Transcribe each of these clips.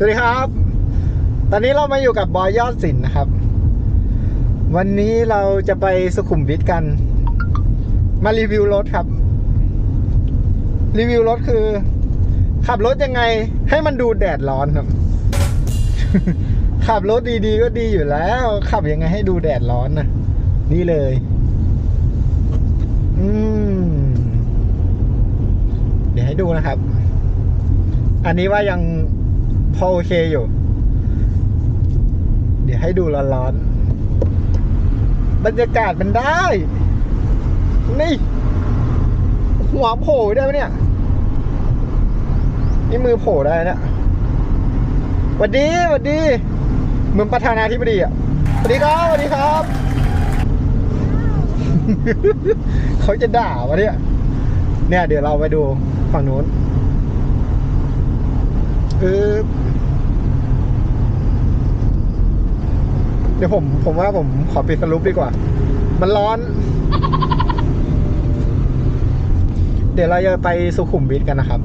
สวัสดีครับ ตอนนี้เรามาอยู่กับบอยยอดสินนะครับ วันนี้เราจะไปสุขุมวิทกัน มารีวิวรถครับ รีวิวรถคือ ขับรถยังไงให้มันดูแดดร้อนครับ ขับรถดีๆก็ดีอยู่แล้ว ขับยังไงให้ดูแดดร้อนนะนี่เลย อืม เดี๋ยวให้ดูนะครับ อันนี้ว่ายัง พอโอเคอยู่ เดี๋ยวให้ดูร้อนๆบรรยากาศมันได้ นี่ หัวโผล่ได้ไหมเนี่ย นี่มือโผล่ได้เนะหวัสดีหวัสดีเหมือนประธานาธิบดีอะสวัสดีครับสวัสดีครับ เขาจะด่าวะเนี่ย เนี่ย เดี๋ยวเราไปดูฝั่งนู้น เออเดี๋ยวผม ผมว่าผมขอปิดสรุปดีกว่า มันร้อน เดี๋ยวเราจะไปสุขุมวิทกันนะครับ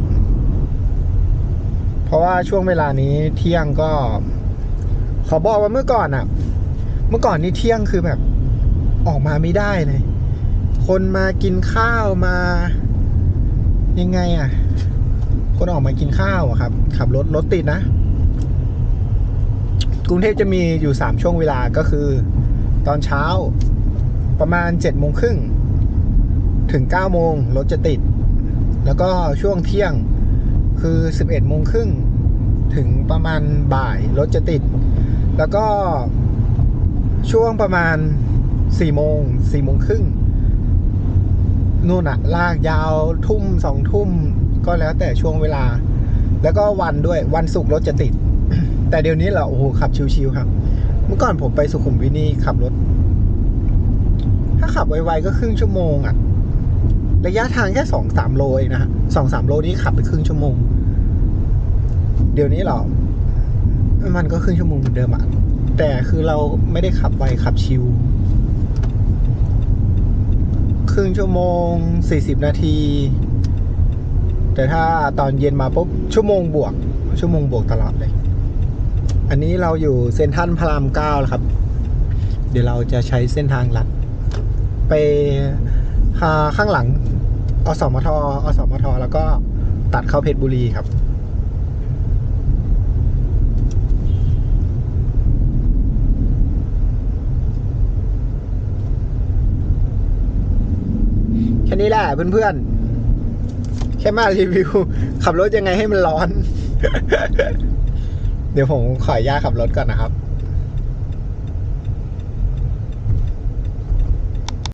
เพราะว่าช่วงเวลานี้เที่ยงก็ ขอบอกว่าเมื่อก่อนอะเมื่อก่อนนี้เที่ยงคือแบบ ออกมาไม่ได้เลย คนมากินข้าวมา ยังไงอะ คนออกมากินข้าวครับ ขับรถรถติดนะ กรุงเทพจะมีอยู่สามช่วงเวลาก็คือ ตอนเช้าประมาณเจ็ดโมงครึ่งถึงเก้าโมงรถจะติด แล้วก็ช่วงเที่ยงคือสิบเอ็ดโมงครึ่งถึงประมาณบ่ายรถจะติด แล้วก็ช่วงประมาณสี่โมงสี่โมงครึ่งนู่นอะลากยาวทุ่มสองทุ่ม ก็แล้วแต่ช่วงเวลา แล้วก็วันด้วยวันศุกร์รถจะติด แต่เดี๋ยวนี้เราโอ้โหขับชิวๆครับ เมื่อก่อนผมไปสุขุมวิทนี่ขับรถ ถ้าขับไวๆก็ครึ่งชั่วโมงอะระยะทางแค่สองสามโลเองนะฮะสองสามโลนี้ขับไปครึ่งชั่วโมง เดี๋ยวนี้เหรอมันก็ครึ่งชั่วโมงเหมือนเดิมอะแต่คือเราไม่ได้ขับไวขับชิวครึ่งชั่วโมงสี่สิบนาที แต่ถ้าตอนเย็นมาปุ๊บชั่วโมงบวก ชั่วโมงบวกตลอดเลย อันนี้เราอยู่เส้นท่านพระรามเก้าแล้วครับ เดี๋ยวเราจะใช้เส้นทางลัด ไปหาข้างหลังอสมทอสมทแล้วก็ตัดเข้าเพชรบุรีครับแค่นี้แหละเพื่อนๆ แค่มารีวิว ขับรถยังไงให้มันร้อน เดี๋ยวผมขออนุญาตขับรถก่อนนะครับ